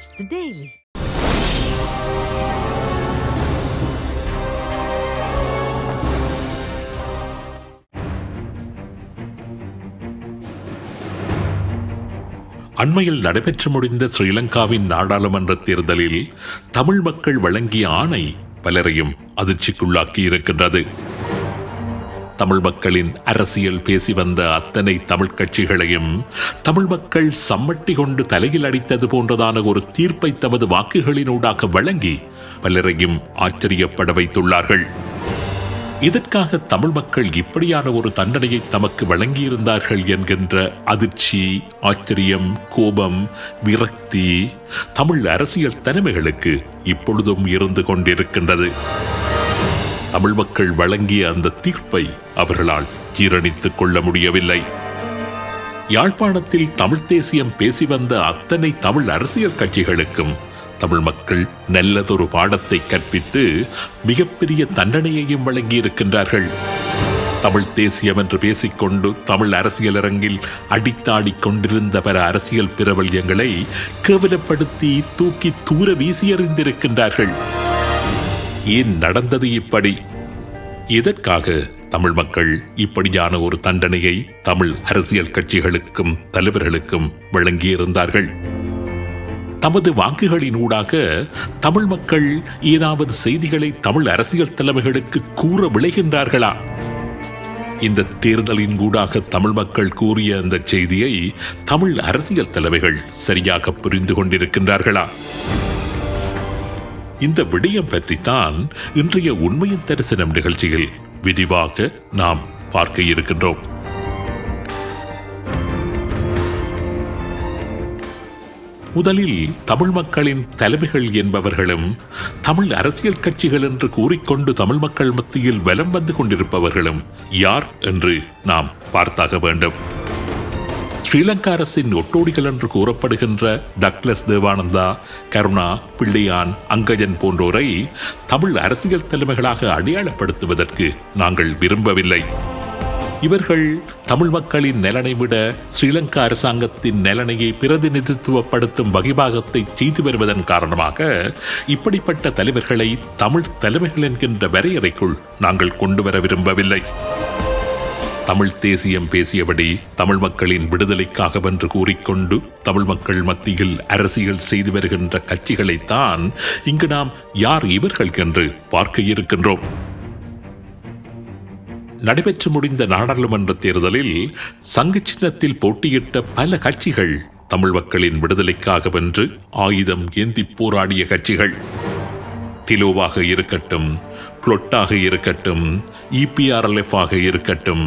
is the Daily. அண்மையில் நடைபெற்று முடிந்த ஸ்ரீலங்காவின் நாடாளுமன்ற தேர்தலில் தமிழ் மக்கள் வழங்கிய ஆணை பலரையும் அதிர்ச்சிக்குள்ளாக்கி இருக்கின்றது தமிழ் மக்களின் அரசியல் பேசி வந்த அத்தனை தமிழ் கட்சிகளையும் தமிழ் மக்கள் சம்மட்டி கொண்டு தலையில் அடித்தது போன்றதான ஒரு தீர்ப்பை தமது வாக்குகளினூடாக வழங்கி பலரையும் ஆச்சரியப்பட வைத்துள்ளார்கள். இதற்காக தமிழ் மக்கள் இப்படியான ஒரு தண்டனையை தமக்கு வழங்கியிருந்தார்கள் என்கின்ற அதிர்ச்சி ஆச்சரியம் கோபம் விரக்தி தமிழ் அரசியல் தலைமைகளுக்கு இப்பொழுதும் இருந்து கொண்டிருக்கின்றது. தமிழ் மக்கள் வழங்கிய அந்த தீர்ப்பை அவர்களால் ஜீரணித்துக் கொள்ள முடியவில்லை. யாழ்ப்பாணத்தில் தமிழ் தேசியம் பேசி வந்த அத்தனை தமிழ் அரசியல் கட்சிகளுக்கும் தமிழ் மக்கள் நல்லதொரு பாடத்தை கற்பித்து மிகப்பெரிய தண்டனையையும் வழங்கியிருக்கின்றார்கள். தமிழ் தேசியம் என்று பேசிக்கொண்டு தமிழ் அரசியல் அரங்கில் அடித்தாடிக் கொண்டிருந்த பல அரசியல் பிரபல்யங்களை கேவலப்படுத்தி தூக்கி தூர வீசியறிந்திருக்கின்றார்கள் ஏன் நடந்தது இப்படி? இதற்காக தமிழ் மக்கள் இப்படியான ஒரு தண்டனையை தமிழ் அரசியல் கட்சிகளுக்கும் தலைவர்களுக்கும் வழங்கியிருந்தார்கள். தமது வாக்குகளினூடாக தமிழ் மக்கள் ஏதாவது செய்திகளை தமிழ் அரசியல் தலைமைகளுக்கு கூற விளைகின்றார்களா இந்த தேர்தலின் கூடாக தமிழ் மக்கள் கூறிய அந்த செய்தியை தமிழ் அரசியல் தலைமைகள் சரியாக புரிந்து கொண்டிருக்கின்றார்களா? இந்த விடயம் பற்றித்தான் இன்றைய உண்மையின் தரிசனம் நிகழ்ச்சியில் விரிவாக நாம் பார்க்க இருக்கின்றோம். முதலில் தமிழ் மக்களின் தலைமைகள் என்பவர்களும் தமிழ் அரசியல் கட்சிகள் என்று கூறிக்கொண்டு தமிழ் மக்கள் மத்தியில் வலம் வந்து கொண்டிருப்பவர்களும் யார் என்று நாம் பார்த்தாக வேண்டும். ஸ்ரீலங்கா அரசின் ஒட்டோடிகள் என்று கூறப்படுகின்ற டக்ளஸ் தேவானந்தா கருணா பிள்ளையான் அங்கஜன் போன்றோரை தமிழ் அரசியல் தலைமைகளாக அடையாளப்படுத்துவதற்கு நாங்கள் விரும்பவில்லை. இவர்கள் தமிழ் மக்களின் நலனை விட ஸ்ரீலங்கா அரசாங்கத்தின் நலனையை பிரதிநிதித்துவப்படுத்தும் வகிபாகத்தை செய்து வருவதன் காரணமாக இப்படிப்பட்ட தலைவர்களை தமிழ் தலைமைகள் என்கின்ற வரையறைக்குள் நாங்கள் கொண்டு வர விரும்பவில்லை. தமிழ் தேசியம் பேசியபடி தமிழ் மக்களின் விடுதலைக்காக வென்று கூறிக்கொண்டு தமிழ் மக்கள் மத்தியில் அரசியல் செய்து வருகின்ற கட்சிகளைத்தான் இங்கு நாம் யார் இவர்கள் என்று பார்க்க இருக்கின்றோம். நடைபெற்று முடிந்த நாடாளுமன்ற தேர்தலில் சங்கு சின்னத்தில் போட்டியிட்ட பல கட்சிகள் தமிழ் மக்களின் விடுதலைக்காக வென்று ஆயுதம் ஏந்தி போராடிய கட்சிகள். டிலோவாக இருக்கட்டும் புளொட்டாக இருக்கட்டும் இபிஆர்எல்எஃப் ஆக இருக்கட்டும்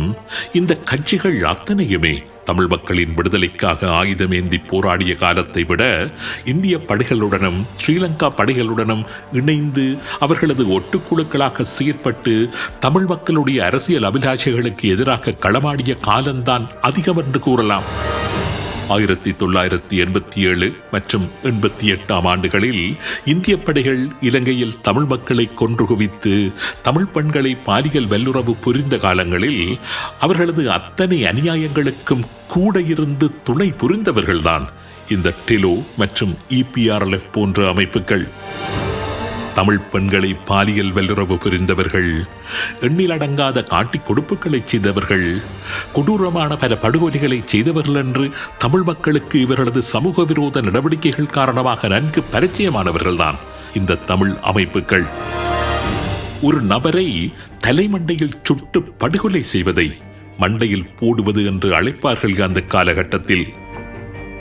இந்த கட்சிகள் அத்தனையுமே தமிழ் மக்களின் விடுதலைக்காக ஆயுதமேந்தி போராடிய காலத்தை விட இந்திய படைகளுடனும் ஸ்ரீலங்கா படைகளுடனும் இணைந்து அவர்களது ஒட்டுக்குழுக்களாக செயற்பட்டு தமிழ் மக்களுடைய அரசியல் அபிலாஷைகளுக்கு எதிராக களமாடிய காலம்தான் அதிகம் என்று கூறலாம். ஆயிரத்தி தொள்ளாயிரத்தி எண்பத்தி ஏழு மற்றும் எண்பத்தி எட்டாம் ஆண்டுகளில் இந்திய படைகள் இலங்கையில் தமிழ் மக்களை கொன்று குவித்து தமிழ் பெண்களை பாலியல் வல்லுறவு புரிந்த காலங்களில் அவர்களது அத்தனை அநியாயங்களுக்கும் கூட இருந்து துணை புரிந்தவர்கள்தான் இந்த டிலோ மற்றும் இபிஆர்எல்எஃப் போன்ற அமைப்புகள். தமிழ் பெண்களை பாலியல் வல்லுறவு புரிந்தவர்கள் எண்ணிலடங்காத காட்டி கொடுப்புகளை செய்தவர்கள் கொடூரமான பல படுகொலைகளை செய்தவர்கள் என்று தமிழ் மக்களுக்கு இவர்களது சமூக விரோத நடவடிக்கைகள் காரணமாக நன்கு பரிச்சயமானவர்கள்தான் இந்த தமிழ் அமைப்புகள். ஒரு நபரை தலைமண்டையில் சுட்டு படுகொலை செய்வதை மண்டையில் போடுவது என்று அழைப்பார்கள் அந்த காலகட்டத்தில்.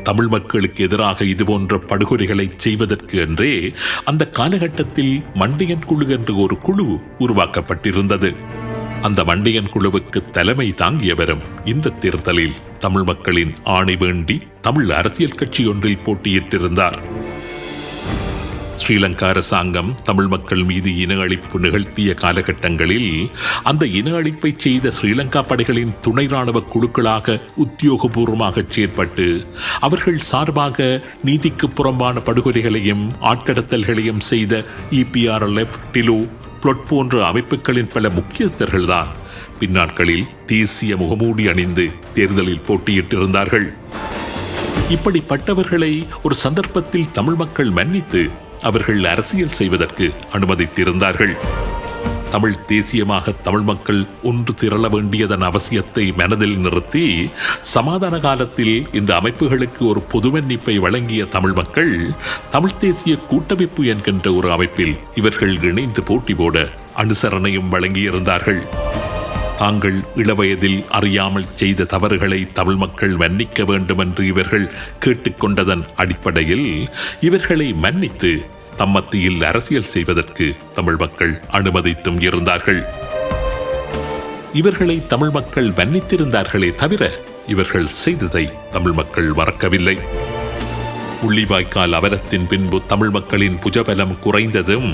தமிழ் மக்களுக்கு எதிராக இதுபோன்ற படுகொலைகளை செய்வதற்கு என்றே அந்த காலகட்டத்தில் மண்டையன் குழு என்று ஒரு குழு உருவாக்கப்பட்டிருந்தது. அந்த மண்டையன் குழுவுக்கு தலைமை தாங்கியவரும் இந்த தேர்தலில் தமிழ் மக்களின் ஆணை வேண்டி தமிழ் அரசியல் கட்சி ஒன்றில் போட்டியிட்டிருந்தார். ஸ்ரீலங்கா அரசாங்கம் தமிழ் மக்கள் மீது இன அழிப்பு நிகழ்த்திய காலகட்டங்களில் அந்த இன அழிப்பை செய்த ஸ்ரீலங்கா படைகளின் துணை ராணுவ குழுக்களாக உத்தியோகபூர்வமாக செயற்பட்டு அவர்கள் சார்பாக நீதிக்கு புறம்பான படுகொலைகளையும் ஆட்கடத்தல்களையும் செய்த இபிஆர்எல்எஃப் டிலோ புளொட் போன்ற அமைப்புகளின் பல முக்கியஸ்தர்கள்தான் பின்னாட்களில் தேசிய முகமூடி அணிந்து தேர்தலில் போட்டியிட்டிருந்தார்கள். இப்படிப்பட்டவர்களை ஒரு சந்தர்ப்பத்தில் தமிழ் மக்கள் மன்னித்து அவர்கள் அரசியல் செய்வதற்கு அனுமதித்திருந்தார்கள். தமிழ் தேசியமாக தமிழ் மக்கள் ஒன்று திரள வேண்டியதன் அவசியத்தை மனதில் நிறுத்தி சமாதான காலத்தில் இந்த அமைப்புகளுக்கு ஒரு பொதுமன்னிப்பை வழங்கிய தமிழ் மக்கள் தமிழ் தேசிய கூட்டமைப்பு என்கின்ற ஒரு அமைப்பில் இவர்கள் இணைந்து போட்டி போட அனுசரணையும் வழங்கியிருந்தார்கள். தாங்கள் இளவயதில் அறியாமல் செய்த தவறுகளை தமிழ் மக்கள் மன்னிக்க வேண்டும் என்று இவர்கள் கேட்டுக்கொண்டதன் அடிப்படையில் இவர்களை மன்னித்து தம்மத்தியில் அரசியல் செய்வதற்கு தமிழ் மக்கள் அனுமதித்தும் இருந்தார்கள். இவர்களை தமிழ் மக்கள் மன்னித்திருந்தார்களே தவிர இவர்கள் செய்ததை தமிழ் மக்கள் மறக்கவில்லை. புள்ளிவாய்க்கால் அவரத்தின் பின்பு தமிழ் மக்களின் புஜபலம் குறைந்ததும்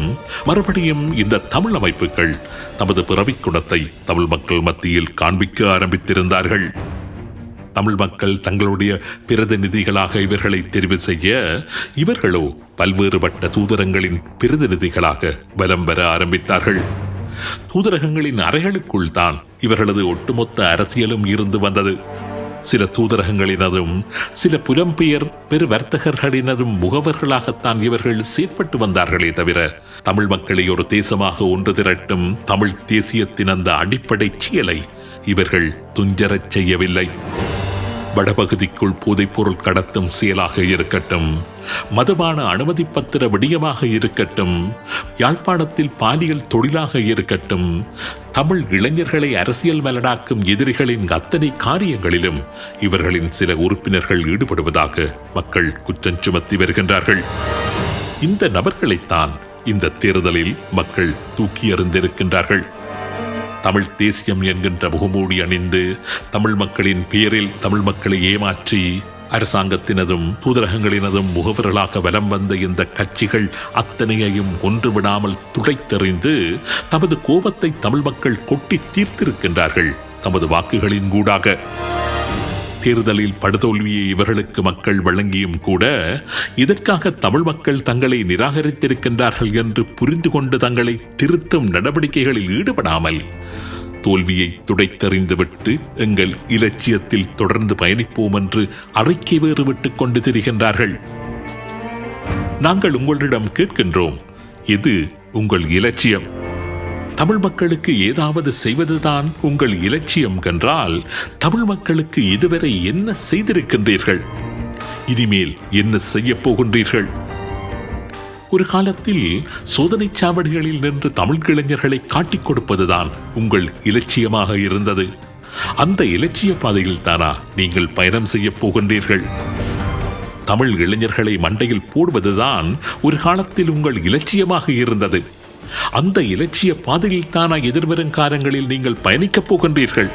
மறுபடியும் இந்த தமிழ் அமைப்புகள் தமது பிறவி குணத்தை தமிழ் மக்கள் மத்தியில் காண்பிக்க ஆரம்பித்திருந்தார்கள். தமிழ் மக்கள் தங்களுடைய பிரதிநிதிகளாக இவர்களை தெரிவு செய்ய இவர்களோ பல்வேறுபட்ட தூதரங்களின் பிரதிநிதிகளாக வலம் வர ஆரம்பித்தார்கள். தூதரகங்களின் அறைகளுக்குள் தான் இவர்களது ஒட்டுமொத்த அரசியலும் இருந்து வந்தது. சில தூதரகங்களினதும் சில புலம்பெயர் பெரு வர்த்தகர்களினதும் முகவர்களாகத்தான் இவர்கள் செயற்பட்டு வந்தார்களே தவிர தமிழ் மக்களை ஒரு தேசமாக ஒன்று திரட்டும் தமிழ் தேசியத்தின் அந்த அடிப்படை செயலை இவர்கள் துஞ்சரச் செய்யவில்லை. வடபகுதிக்குள் போதைப்பொருள் கடத்தும் செயலாக இருக்கட்டும். மதுபான அனுமதி பத்திர விடியமாக இருக்கட்டும். யாழ்ப்பாணத்தில் பாலியல் தொழிலாக இருக்கட்டும். தமிழ் இளைஞர்களை அரசியல் மலடாக்கும் எதிரிகளின் அத்தனை காரியங்களிலும் இவர்களின் சில உறுப்பினர்கள் ஈடுபடுவதாக மக்கள் குற்றம் சுமத்தி வருகின்றார்கள். இந்த நபர்களைத்தான் இந்த தேர்தலில் மக்கள் தூக்கி எறிந்திருக்கின்றார்கள். தமிழ் தேசியம் என்கின்ற முகமூடி அணிந்து தமிழ் மக்களின் பெயரில் தமிழ் மக்களை ஏமாற்றி அரசாங்கத்தினதும் தூதரகங்களினதும் முகவர்களாக வலம் வந்த இந்த கட்சிகள் அத்தனையையும் ஒன்றுவிடாமல் துடைத்தெறிந்து தமது கோபத்தை தமிழ் மக்கள் கொட்டி தீர்த்திருக்கின்றார்கள். தமது வாக்குகளின் கூடாக தேர்தலில் படுதோல்வியை இவர்களுக்கு மக்கள் வழங்கியும் கூட இதற்காக தமிழ் மக்கள் தங்களை நிராகரித்திருக்கின்றார்கள் என்று புரிந்து கொண்டு தங்களை திருத்தும் நடவடிக்கைகளில் ஈடுபடாமல் தோல்வியை துடைத்தறிந்துவிட்டு எங்கள் இலட்சியத்தில் தொடர்ந்து பயணிப்போம் என்று அறிக்கை வேறு விட்டுக் கொண்டு திரிகின்றார்கள். நாங்கள் உங்களிடம் கேட்கின்றோம் இது உங்கள் இலட்சியம். தமிழ் மக்களுக்கு ஏதாவது செய்வதுதான் உங்கள் இலட்சியம் என்றால் தமிழ் மக்களுக்கு இதுவரை என்ன செய்திருக்கின்றீர்கள்? இனிமேல் என்ன செய்யப் போகின்றீர்கள்? ஒரு காலத்தில் சோதனைச் சாவடிகளில் நின்று தமிழ் இளைஞர்களை காட்டிக் கொடுப்பதுதான் உங்கள் இலட்சியமாக இருந்தது. அந்த இலட்சிய பாதையில் தானா நீங்கள் பயணம் செய்யப் போகின்றீர்கள். தமிழ் இளைஞர்களை மண்டையில் போடுவதுதான் ஒரு காலத்தில் உங்கள் இலட்சியமாக இருந்தது. அந்த இலட்சிய பாதையில் தானா எதிர்வரும் காலங்களில் நீங்கள் பயணிக்கப் போகின்றீர்கள்.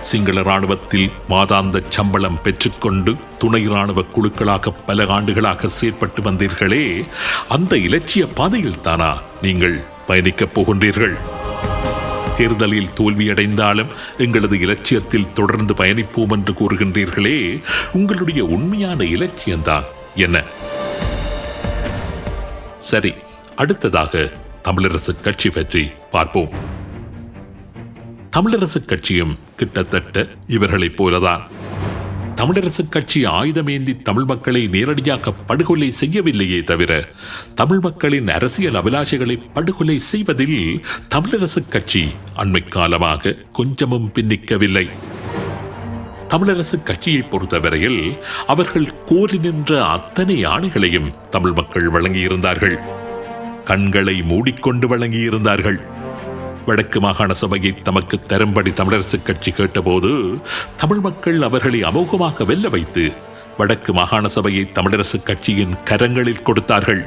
சிங்கள இராணுவத்தில் மாதாந்த சம்பளம் பெற்றுக்கொண்டு துணை ராணுவ குழுக்களாக பல ஆண்டுகளாக செயற்பட்டு வந்தீர்களே அந்த இலட்சிய பாதையில் தானா நீங்கள் பயணிக்கப் போகின்றீர்கள்? தேர்தலில் தோல்வியடைந்தாலும் எங்களது இலட்சியத்தில் தொடர்ந்து பயணிப்போம் என்று கூறுகின்றீர்களே உங்களுடைய உண்மையான இலட்சியம்தான் என்ன? சரி அடுத்ததாக தமிழரசு கட்சி பற்றி பார்ப்போம். தமிழரசு கட்சியும் கிட்டத்தட்ட இவர்களைப் போலதான். தமிழரசு கட்சி ஆயுதமேந்தி தமிழ் மக்களை நேரடியாக படுகொலை செய்யவில்லையே தவிர தமிழ் மக்களின் அரசியல் அபிலாஷைகளை படுகொலை செய்வதில் தமிழரசு கட்சி அண்மை காலமாக கொஞ்சமும் பின்னிக்கவில்லை. தமிழரசு கட்சியை பொறுத்தவரையில் அவர்கள் கோரி நின்ற அத்தனை ஆணைகளையும் தமிழ் மக்கள் வழங்கியிருந்தார்கள். கண்களை மூடிக்கொண்டு வழங்கியிருந்தார்கள். வடக்கு மாகாண சபையை தமக்கு தரும்படி தமிழரசு கட்சி கேட்டபோது தமிழ் மக்கள் அவர்களை அமோகமாக வெல்ல வைத்து வடக்கு மாகாண சபையை தமிழரசு கட்சியின் கரங்களில் கொடுத்தார்கள்.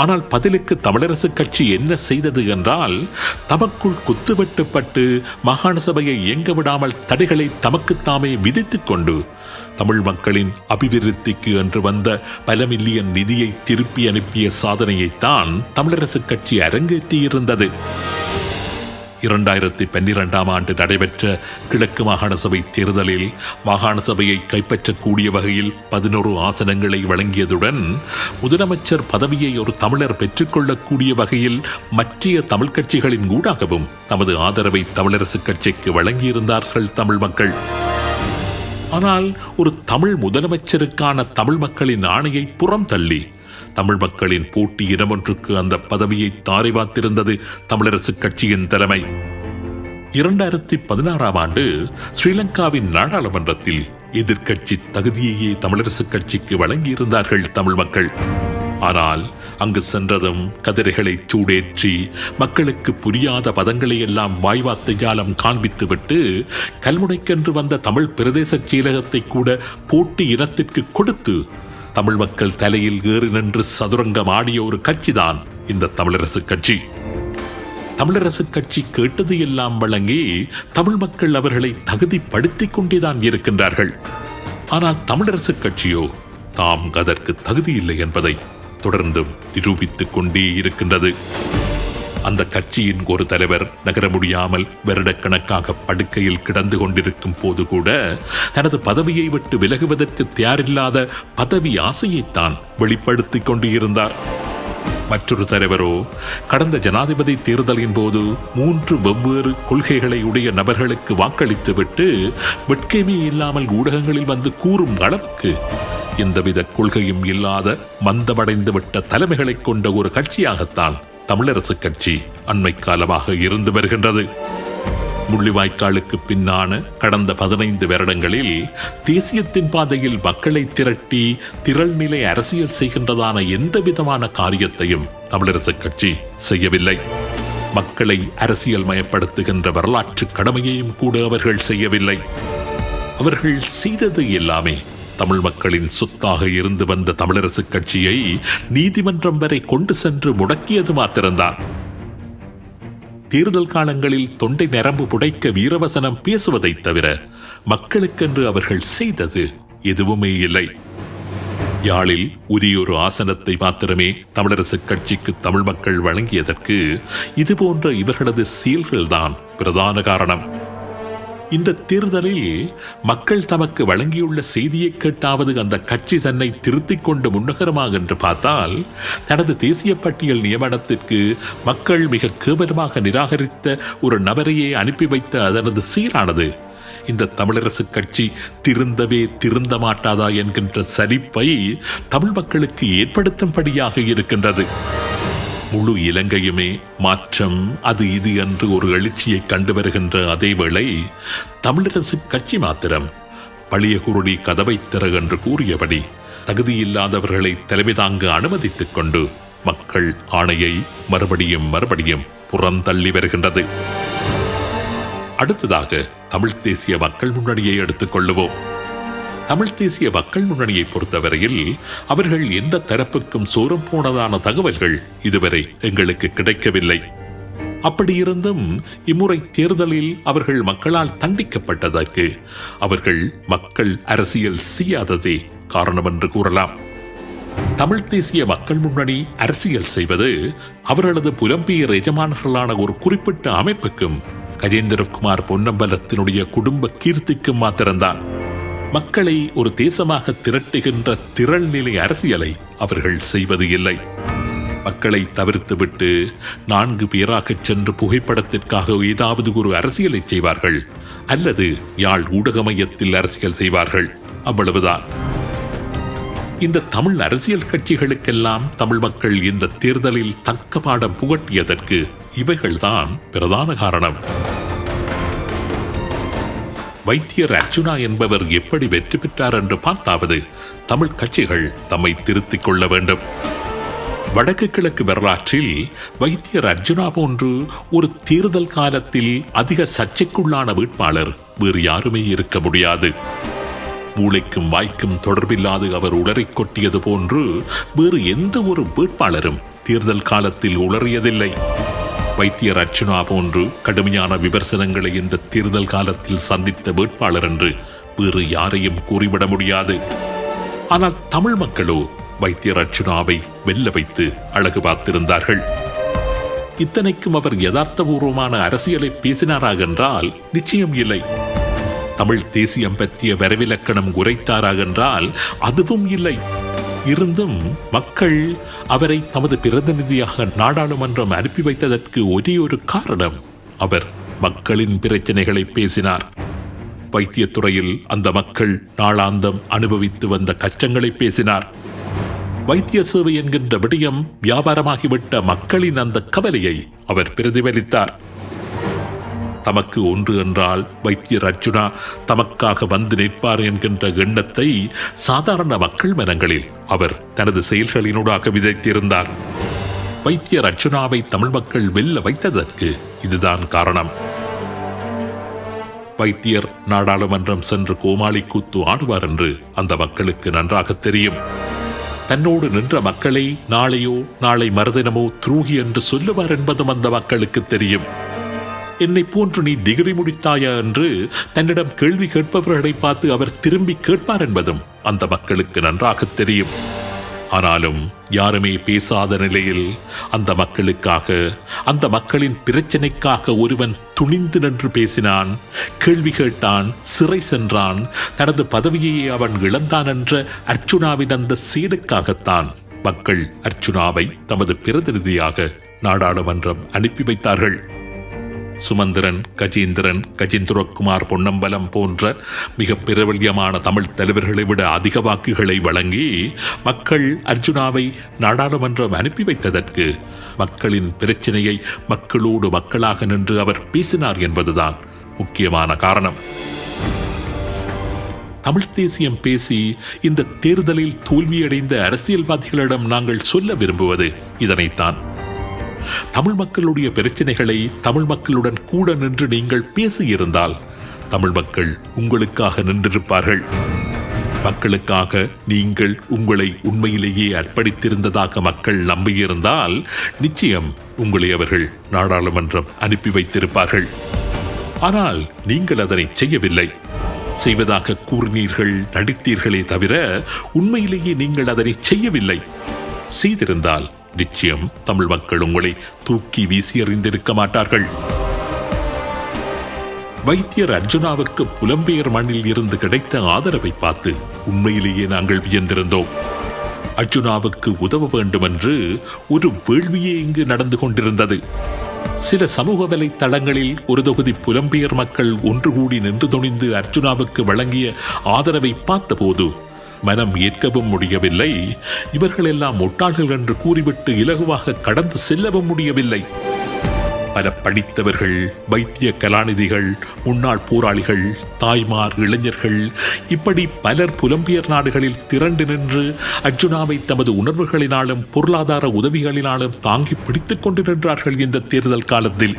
ஆனால் பதிலுக்கு தமிழரசு கட்சி என்ன செய்தது என்றால் தமக்குள் குத்துவெட்டுப்பட்டு மாகாண சபையை இயங்க விடாமல் தடைகளை தமக்குத்தாமே விதித்துக் கொண்டு தமிழ் மக்களின் அபிவிருத்திக்கு என்று வந்த பல மில்லியன் நிதியை திருப்பி அனுப்பிய சாதனையைத்தான் தமிழரசு கட்சி அரங்கேற்றியிருந்தது. இரண்டாயிரத்தி பன்னிரெண்டாம் ஆண்டு நடைபெற்ற கிழக்கு மாகாண சபை தேர்தலில் மாகாண சபையை கைப்பற்றக்கூடிய வகையில் பதினோரு ஆசனங்களை வழங்கியதுடன் முதலமைச்சர் பதவியை ஒரு தமிழர் பெற்றுக்கொள்ளக்கூடிய வகையில் மற்றைய தமிழ் கட்சிகளின் ஊடாகவும் தமது ஆதரவை தமிழரசு கட்சிக்கு வழங்கியிருந்தார்கள் தமிழ் மக்கள். ஆனால் ஒரு தமிழ் முதலமைச்சருக்கான தமிழ் மக்களின் ஆணையை புறம் தள்ளி தமிழ் மக்களின் போட்டி இனமொன்றுக்கு அந்த பதவியை தாரை பார்த்திருந்தது தமிழரசு கட்சியின் தலைமை. இரண்டாயிரத்தி பதினாறாம் ஆண்டு ஸ்ரீலங்காவின் நாடாளுமன்றத்தில் எதிர்கட்சி தகுதியையே தமிழரசு கட்சிக்கு வழங்கியிருந்தார்கள் தமிழ் மக்கள். ஆனால் அங்கு சென்றதும் கதிரைகளை சூடேற்றி மக்களுக்கு புரியாத பதங்களை எல்லாம் வாய்வார்த்தை ஜாலம் காண்பித்துவிட்டு கல்முனைக்கென்று வந்த தமிழ் பிரதேச செயலகத்தை கூட போட்டி இனத்திற்கு கொடுத்து தமிழ் மக்கள் தலையில் ஏறி நின்று சதுரங்கம் ஆடிய ஒரு கட்சிதான் இந்த தமிழரசு கட்சி. தமிழரசு கட்சி கேட்டது எல்லாம் வழங்கி தமிழ் மக்கள் அவர்களை தகுதிப்படுத்திக் கொண்டேதான் இருக்கின்றார்கள். ஆனால் தமிழரசு கட்சியோ தாம் அதற்கு தகுதியில்லை என்பதை தொடர்ந்தும் நிரூபித்துக் கொண்டே இருக்கின்றது. அந்த கட்சியின் ஒரு தலைவர் நகர முடியாமல் வருடக்கணக்காக படுக்கையில் கிடந்து கொண்டிருக்கும் போது கூட தனது பதவியை விட்டு விலகுவதற்கு தயாரில்லாத பதவி ஆசையைத்தான் வெளிப்படுத்திக் கொண்டு இருந்தார் மற்றொரு தலைவரோ கடந்த ஜனாதிபதி தேர்தலின் போது மூன்று வெவ்வேறு கொள்கைகளை உடைய நபர்களுக்கு வாக்களித்துவிட்டு வெட்கமே இல்லாமல் ஊடகங்களில் வந்து கூறும் அளவுக்கு எந்தவித கொள்கையும் இல்லாத மந்தமடைந்து விட்ட தலைமைகளைக் கொண்ட ஒரு கட்சியாகத்தான் தமிழரசு கட்சி அண்மை காலமாக இருந்து வருகின்றது. முள்ளிவாய்க்காலுக்கு பின்னான கடந்த பதினைந்து வருடங்களில் தேசியத்தின் பாதையில் மக்களை திரட்டி திரள்நிலை அரசியல் செய்கின்றதான எந்த விதமான காரியத்தையும் தமிழரசு கட்சி செய்யவில்லை. மக்களை அரசியல் மயப்படுத்துகின்ற வரலாற்று கடமையையும் கூட அவர்கள் செய்யவில்லை. அவர்கள் செய்தது எல்லாமே தமிழ் மக்களின் சொத்தாக இருந்து வந்த தமிழரசு கட்சியை நீதிமன்றம் வரை கொண்டு சென்று முடக்கியது மாத்திரம்தான். தேர்தல் காலங்களில் தொண்டை நரம்பு புடைக்க வீரவசனம் பேசுவதைத் தவிர மக்களுக்கென்று அவர்கள் செய்தது எதுவுமே இல்லை. யாழில் உரியொரு ஆசனத்தை மாத்திரமே தமிழரசு கட்சிக்கு தமிழ் மக்கள் வழங்கியதற்கு இதுபோன்ற இவர்களது செயல்கள்தான் பிரதான காரணம். இந்த தேர்தலில் மக்கள் தமக்கு வழங்கியுள்ள செய்தியை கேட்டாவது அந்த கட்சி தன்னை திருத்திக் கொண்டு முன்னகரமாக என்று பார்த்தால் தனது தேசிய பட்டியல் நியமனத்திற்கு மக்கள் மிக கேவலமாக நிராகரித்த ஒரு நபரையே அனுப்பி வைத்த அதனது சீரானது. இந்த தமிழரசு கட்சி திருந்தவே திருந்த மாட்டாதா என்கின்ற சரிப்பை தமிழ் மக்களுக்கு ஏற்படுத்தும்படியாக இருக்கின்றது. முழு இலங்கையுமே. மாற்றம் அது இது என்று ஒரு எழுச்சியை கண்டு வருகின்ற அதேவேளை தமிழரசு கட்சி மாத்திரம். பழைய குருடி கதவை திற என்று கூறியபடி தகுதியில்லாதவர்களை தலைமை தாங்க அனுமதித்துக் கொண்டு மக்கள் ஆணையை மறுபடியும் மறுபடியும் புறந்தள்ளி வருகின்றது. அடுத்ததாக தமிழ்த் தேசிய மக்கள் முன்னணியை எடுத்துக் கொள்ளுவோம். தமிழ் தேசிய மக்கள் முன்னணியை பொறுத்தவரையில் அவர்கள் எந்த தரப்புக்கும் சோரம் போனதான தகவல்கள் இதுவரை எங்களுக்கு கிடைக்கவில்லை. அப்படியிருந்தும் இம்முறை தேர்தலில் அவர்கள் மக்களால் தண்டிக்கப்பட்டதற்கு அவர்கள் மக்கள் அரசியல் செய்யாததே காரணம் என்று கூறலாம். தமிழ் தேசிய மக்கள் முன்னணி அரசியல் செய்வது அவர்களது புலம்பெயர் எஜமானர்களான ஒரு குறிப்பிட்ட அமைப்புக்கும் கஜேந்திரகுமார் பொன்னம்பலத்தினுடைய குடும்ப கீர்த்திக்கும் மாத்திரம்தான். மக்களை ஒரு தேசமாக திரட்டுகின்ற திரள்நிலை அரசியலை அவர்கள் செய்வது இல்லை. மக்களை தவிர்த்துவிட்டு நான்கு பேராகச் சென்று புகைப்படத்திற்காக ஏதாவது ஒரு அரசியலை செய்வார்கள் அல்லது யாழ் ஊடக மையத்தில் அரசியல் செய்வார்கள். அவ்வளவுதான். இந்த தமிழ் அரசியல் கட்சிகளுக்கெல்லாம் தமிழ் மக்கள் இந்த தேர்தலில் தக்க பாடம் புகட்டியதற்கு இவைகள்தான் பிரதான காரணம். வைத்தியர் அர்ஜுனா என்பவர் எப்படி வெற்றி பெற்றார் என்று பார்த்தாவது. தமிழ் கட்சிகள் தம்மை திருத்திக் கொள்ள வேண்டும். வடக்கு கிழக்கு வரலாற்றில் வைத்தியர் அர்ஜுனா போன்று ஒரு தேர்தல் காலத்தில் அதிக சர்ச்சைக்குள்ளான வேட்பாளர் வேறு யாருமே இருக்க முடியாது. மூளைக்கும் வாய்க்கும் தொடர்பில்லாது அவர் உளறிக் கொட்டியது போன்று வேறு எந்த ஒரு வேட்பாளரும் தேர்தல் காலத்தில் உளறியதில்லை. வைத்தியர் அர்ச்சுனா போன்று கடுமையான விமர்சனங்களை இந்த தேர்தல் காலத்தில் சந்தித்த வேட்பாளர் என்று வேறு யாரையும் கூறிவிட முடியாது. ஆனால் தமிழ் மக்களோ வைத்தியர் அர்ச்சுனாவை வெல்ல வைத்து அழகு பார்த்திருந்தார்கள். இத்தனைக்கும் அவர் யதார்த்தபூர்வமான அரசியலை பேசினாராக என்றால் நிச்சயம் இல்லை. தமிழ் தேசியம் பற்றிய வரவிலக்கணம் குறைத்தாராக என்றால் அதுவும் இல்லை. இருந்தும் மக்கள் அவரை தமது பிரதிநிதியாக நாடாளுமன்றம் அனுப்பி வைத்ததற்கு ஒரே ஒரு காரணம். அவர் மக்களின் பிரச்சனைகளை பேசினார். வைத்தியத்துறையில் அந்த மக்கள் நாளாந்தம் அனுபவித்து வந்த கஷ்டங்களை பேசினார். வைத்திய சேவை என்கின்ற விடயம் வியாபாரமாகிவிட்ட மக்களின் அந்த கவலையை அவர் பிரதிபலித்தார். தமக்கு ஒன்று என்றால் வைத்தியர் அர்ஜுனா தமக்காக வந்து நிற்பார் என்கின்ற எண்ணத்தை சாதாரண மக்கள் மனங்களில் அவர் தனது செயல்களினூடாக விதைத்திருந்தார். வைத்தியர் அர்ஜுனாவை தமிழ் மக்கள் வெல்ல வைத்ததற்கு இதுதான் காரணம். வைத்தியர் நாடாளுமன்றம் சென்று கோமாளி கூத்து ஆடுவார் என்று அந்த மக்களுக்கு நன்றாக தெரியும். தன்னோடு நின்ற மக்களை நாளையோ நாளை மறுதினமோ துரூகி என்று சொல்லுவார் என்பதும் அந்த மக்களுக்கு தெரியும். என்னை போன்று நீ டிகிரி முடித்தாயா என்று தன்னிடம் கேள்வி கேட்பவர்களை பார்த்து அவர் திரும்பி கேட்பார் என்பதும் அந்த மக்களுக்கு நன்றாக தெரியும். ஆனாலும் யாருமே பேசாத நிலையில் அந்த மக்களுக்காக அந்த மக்களின் பிரச்சனைக்காக ஒருவன் துணிந்து நின்று பேசினான் கேள்வி கேட்டான் சிறை சென்றான் தனது பதவியை அவன் இழந்தான் என்ற அர்ச்சுனாவின் அந்த சீனுக்காகத்தான் மக்கள் அர்ச்சுனாவை தமது பிரதிநிதியாக நாடாளுமன்றம் அனுப்பி வைத்தார்கள். சுமந்திரன் கஜேந்திரன் கஜேந்திரகுமார் பொன்னம்பலம் போன்ற மிக பிரபல்யமான தமிழ் தலைவர்களை விட அதிக வாக்குகளை வழங்கி மக்கள் அர்ஜுனாவை நாடாளுமன்றம் அனுப்பி வைத்ததற்கு மக்களின் பிரச்சனையை மக்களோடு மக்களாக நின்று அவர் பேசினார் என்பதுதான் முக்கியமான காரணம். தமிழ் தேசியம் பேசி இந்த தேர்தலில் தோல்வியடைந்த அரசியல்வாதிகளிடம் நாங்கள் சொல்ல விரும்புவது இதனைத்தான். தமிழ் மக்களுடைய பிரச்சனைகளை தமிழ் மக்களுடன் கூட நின்று நீங்கள் பேசியிருந்தால் தமிழ் மக்கள் உங்களுக்காக நின்றிருப்பார்கள். மக்களுக்காக நீங்கள் உங்களை உண்மையிலேயே அர்ப்பணித்திருந்ததாக மக்கள் நம்பியிருந்தால் நிச்சயம் உங்களை அவர்கள் நாடாளுமன்றம் அனுப்பி வைத்திருப்பார்கள். ஆனால் நீங்கள் அதனை செய்யவில்லை. செய்வதாக கூறினீர்கள் நடித்தீர்களே தவிர உண்மையிலேயே நீங்கள் அதனை செய்யவில்லை. செய்திருந்தால் நிச்சயம் தமிழ் மக்கள் உங்களை தூக்கி வீசி எறிந்திருக்க மாட்டார்கள். வைத்தியர் அர்ஜுனாவுக்கு புலம்பெயர் மண்ணில் இருந்து கிடைத்த ஆதரவை பார்த்து உண்மையிலேயே நாங்கள் வியந்திருந்தோம். அர்ஜுனாவுக்கு உதவ வேண்டும் என்று ஒரு வேள்வியே இங்கு நடந்து கொண்டிருந்தது. சில சமூக வலைத்தளங்களில் ஒரு தொகுதி புலம்பெயர் மக்கள் ஒன்று கூடி நின்று துணிந்து அர்ஜுனாவுக்கு வழங்கிய ஆதரவை பார்த்தபோது மனம் ஏற்கவும் முடியவில்லை. இவர்கள் எல்லாம் முட்டாள்கள் என்று கூறிவிட்டு இலகுவாக கடந்து செல்லவும் முடியவில்லை. பல படித்தவர்கள் வைத்திய கலாநிதிகள் முன்னாள் போராளிகள் தாய்மார் இளைஞர்கள் இப்படி பலர் புலம்பியர் நாடுகளில் திரண்டு நின்று அர்ஜுனாவை தமது உணர்வுகளினாலும் பொருளாதார உதவிகளினாலும் தாங்கி பிடித்துக் கொண்டு நின்றார்கள் இந்த தேர்தல் காலத்தில்.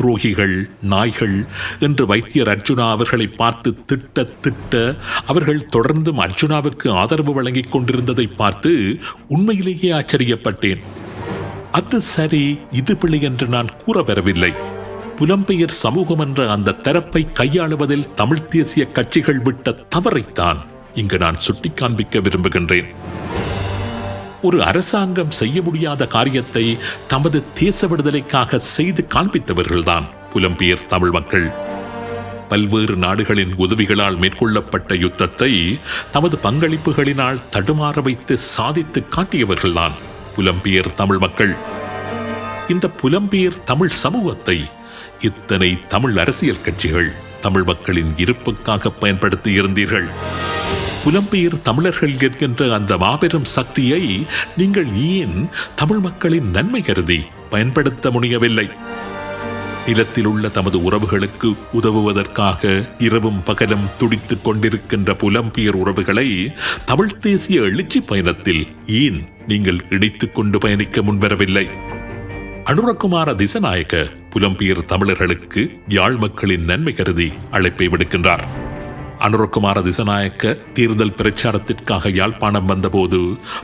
துரோகிகள் நாய்கள் என்று வைத்தியர் அர்ஜுனா அவர்களை பார்த்து திட்ட திட்ட அவர்கள் தொடர்ந்தும் அர்ஜுனாவுக்கு ஆதரவு வழங்கிக் கொண்டிருந்ததை பார்த்து உண்மையிலேயே ஆச்சரியப்பட்டேன். அது சரி இது பிழை என்று நான் கூற வரவில்லை புலம்பெயர் சமூகம் என்ற அந்த தரப்பை கையாளுவதில் தமிழ்த் தேசிய கட்சிகள் விட்ட தவறைத்தான் இங்கு நான் சுட்டிக்காண்பிக்க விரும்புகின்றேன். ஒரு அரசாங்கம் செய்ய முடியாத காரியத்தை தமது தேச விடுதலைக்காக செய்து காண்பித்தவர்கள்தான். புலம்பெயர் தமிழ் மக்கள். பல்வேறு நாடுகளின் உதவிகளால் மேற்கொள்ளப்பட்ட யுத்தத்தை தமது பங்களிப்புகளினால் தடுமாற வைத்து சாதித்து காட்டியவர்கள்தான் புலம்பெயர் தமிழ் மக்கள். இந்த புலம்பெயர் தமிழ் சமூகத்தை இத்தனை தமிழ் அரசியல் கட்சிகள் தமிழ் மக்களின் இருப்புக்காக பயன்படுத்தி இருந்தீர்கள். புலம்பெயர் தமிழர்கள் என்கின்ற அந்த மாபெரும் சக்தியை நீங்கள் ஏன் தமிழ் மக்களின் நன்மை கருதி பயன்படுத்த முடியவில்லை? நிலத்தில் உள்ள தமது உறவுகளுக்கு உதவுவதற்காக இரவும் பகலும் துடித்துக் கொண்டிருக்கின்ற புலம்பெயர் உறவுகளை தமிழ் தேசிய எழுச்சி பயணத்தில் ஏன் நீங்கள் இணைத்துக் கொண்டு பயணிக்க முன்வரவில்லை? அனுரகுமார திசநாயக்க புலம்பெயர் தமிழர்களுக்கு யாழ் மக்களின் நன்மை கருதி அழைப்பை விடுக்கின்றார். அனுரகுமார திசநாயக்க தேர்தல் பிரச்சாரத்திற்காக யாழ்ப்பாணம் வந்தபோது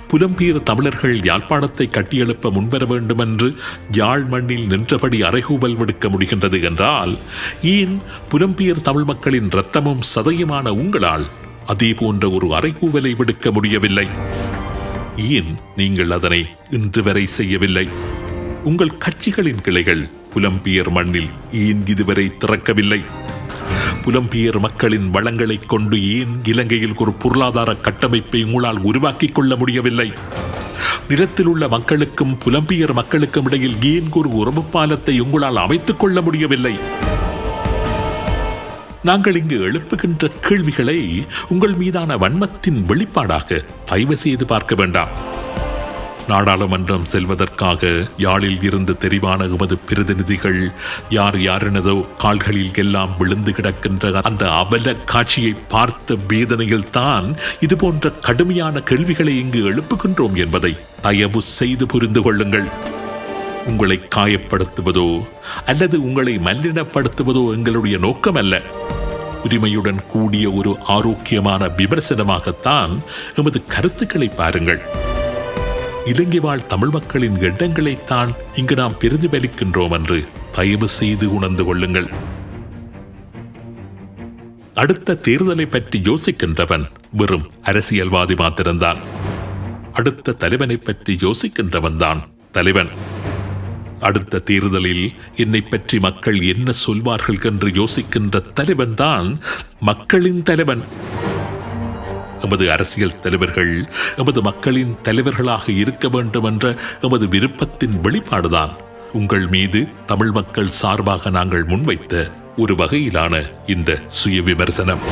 புலம்பெயர் தமிழர்கள் யாழ்ப்பாணத்தை கட்டியெழுப்ப முன்வர வேண்டும் என்று யாழ் மண்ணில் நின்றபடி அறைகூவல் விடுக்க முடிகின்றது என்றால் ஏன் புலம்பெயர் தமிழ் மக்களின் இரத்தமும் சதையுமான உங்களால் அதே போன்ற ஒரு அறைகூவலை விடுக்க முடியவில்லை? ஏன் நீங்கள் அதனை இன்று வரை செய்யவில்லை? உங்கள் கட்சிகளின் கிளைகள் புலம்பியர் மண்ணில் ஏன் இதுவரை திறக்கவில்லை? புலம்பியர் மக்களின் வளங்களைக் கொண்டு ஏன் இலங்கையில் ஒரு பொருளாதார கட்டமைப்பை உங்களால் உருவாக்கிக் கொள்ள முடியவில்லை? நிலத்தில் உள்ள மக்களுக்கும் புலம்பியர் மக்களுக்கும் இடையில் ஏன் ஒரு உறவு பாலத்தை உங்களால் அமைத்துக் கொள்ள முடியவில்லை? நாங்கள் இங்கு எழுப்புகின்ற கேள்விகளை உங்கள் மீதான வன்மத்தின் வெளிப்பாடாக தயவு செய்து பார்க்க வேண்டாம். நாடாளுமன்றம் செல்வதற்காக யாழில் இருந்து தெரிவான எமது பிரதிநிதிகள் யார் யாரெனதோ கால்களில் எல்லாம் விழுந்து கிடக்கின்ற அந்த அவல காட்சியை பார்த்த வேதனையில் தான் இது போன்ற கடுமையான கேள்விகளை இங்கு எழுப்புகின்றோம் என்பதை தயவு செய்து புரிந்து கொள்ளுங்கள். உங்களை காயப்படுத்துவதோ அல்லது உங்களை மல்லினப்படுத்துவதோ எங்களுடைய நோக்கம் அல்ல உரிமையுடன் கூடிய ஒரு ஆரோக்கியமான விமர்சனமாகத்தான் எமது கருத்துக்களை பாருங்கள். இலங்கை வாழ் தமிழ் மக்களின் எண்ணங்களைத்தான் இங்கு நாம் பிரதிபலிக்கின்றோம் என்று தயவு செய்து உணர்ந்து கொள்ளுங்கள். அடுத்த தேர்தலை பற்றி யோசிக்கின்றவன் வெறும் அரசியல்வாதி மாத்திருந்தான் அடுத்த தலைவனை பற்றி யோசிக்கின்றவன் தான் தலைவன். அடுத்த தேர்தலில் என்னை பற்றி மக்கள் என்ன சொல்வார்கள் என்று யோசிக்கின்ற தலைவன் தான் மக்களின் தலைவன். எமது அரசியல் தலைவர்கள் எமது மக்களின் தலைவர்களாக இருக்க வேண்டும் என்ற எமது விருப்பத்தின் வெளிப்பாடுதான். உங்கள் மீது தமிழ் மக்கள் சார்பாக நாங்கள் முன்வைத்த ஒரு வகையிலான இந்த சுய விமர்சனம்